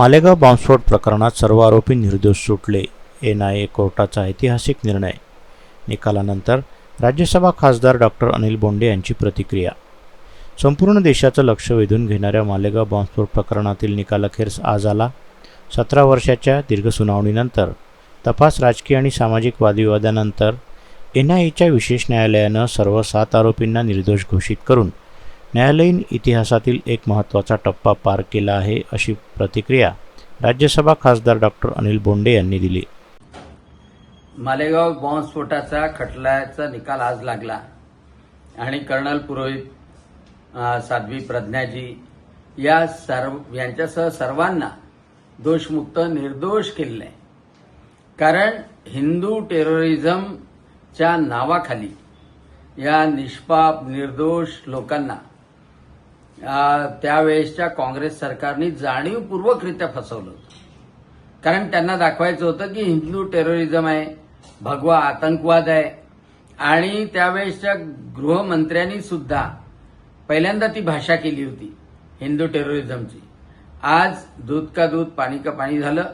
मालेगाव बॉम्बस्फोट प्रकरणात सर्व आरोपी निर्दोष सुटले. एन आय ए कोर्टाचा ऐतिहासिक निर्णय. निकालानंतर राज्यसभा खासदार डॉक्टर अनिल बोंडे यांची प्रतिक्रिया. संपूर्ण देशाचं लक्ष वेधून घेणाऱ्या मालेगाव बॉम्बस्फोट प्रकरणातील निकालाखेर आज आला. सतरा वर्षाच्या दीर्घ सुनावणीनंतर तपास राजकीय आणि सामाजिक वादविवादानंतर एन आय एच्या विशेष न्यायालयानं सर्व सात आरोपींना निर्दोष घोषित करून न्यायालयीन इतिहासातील एक महत्त्वाचा टप्पा पार केला आहे अशी प्रतिक्रिया राज्यसभा खासदार डॉक्टर अनिल बोंडे यांनी दिली. मालेगाव बॉम्बस्फोटाचा खटल्याचा निकाल आज लागला आणि कर्नल पुरोहित साध्वी प्रज्ञाजी या सर्व यांच्यासह सर्वांना दोषमुक्त निर्दोष केलेलं. आहे कारण हिंदू टेररिझमच्या नावाखाली या निष्पाप निर्दोष लोकांना त्यावेळेसच्या काँग्रेस सरकारने जाणीवपूर्वकरित्या फसवलं होतं. कारण त्यांना दाखवायचं होतं की हिंदू टेररिझम आहे भगवा आतंकवाद आहे आणि त्यावेळेसच्या गृहमंत्र्यांनी सुद्धा पहिल्यांदा ती भाषा केली होती हिंदू टेररिझमची. आज दूध का दूध पाणी का पाणी झालं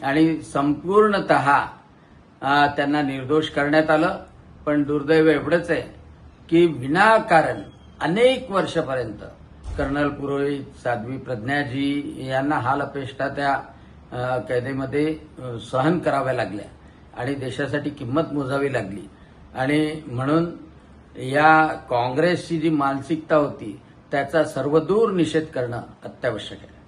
आणि संपूर्णत त्यांना निर्दोष करण्यात आलं. पण दुर्दैव एवढंच आहे की विनाकारण अनेक वर्षपर्यंत कर्नल पुरोहित साध्वी प्रज्ञाजी यांना हाल अपेष्टा त्या कैदेमध्ये सहन कराव्या लागल्या आणि देशासाठी किंमत मोजावी लागली. आणि म्हणून या काँग्रेसची जी मानसिकता होती त्याचा सर्वदूर निषेध करणं अत्यावश्यक आहे.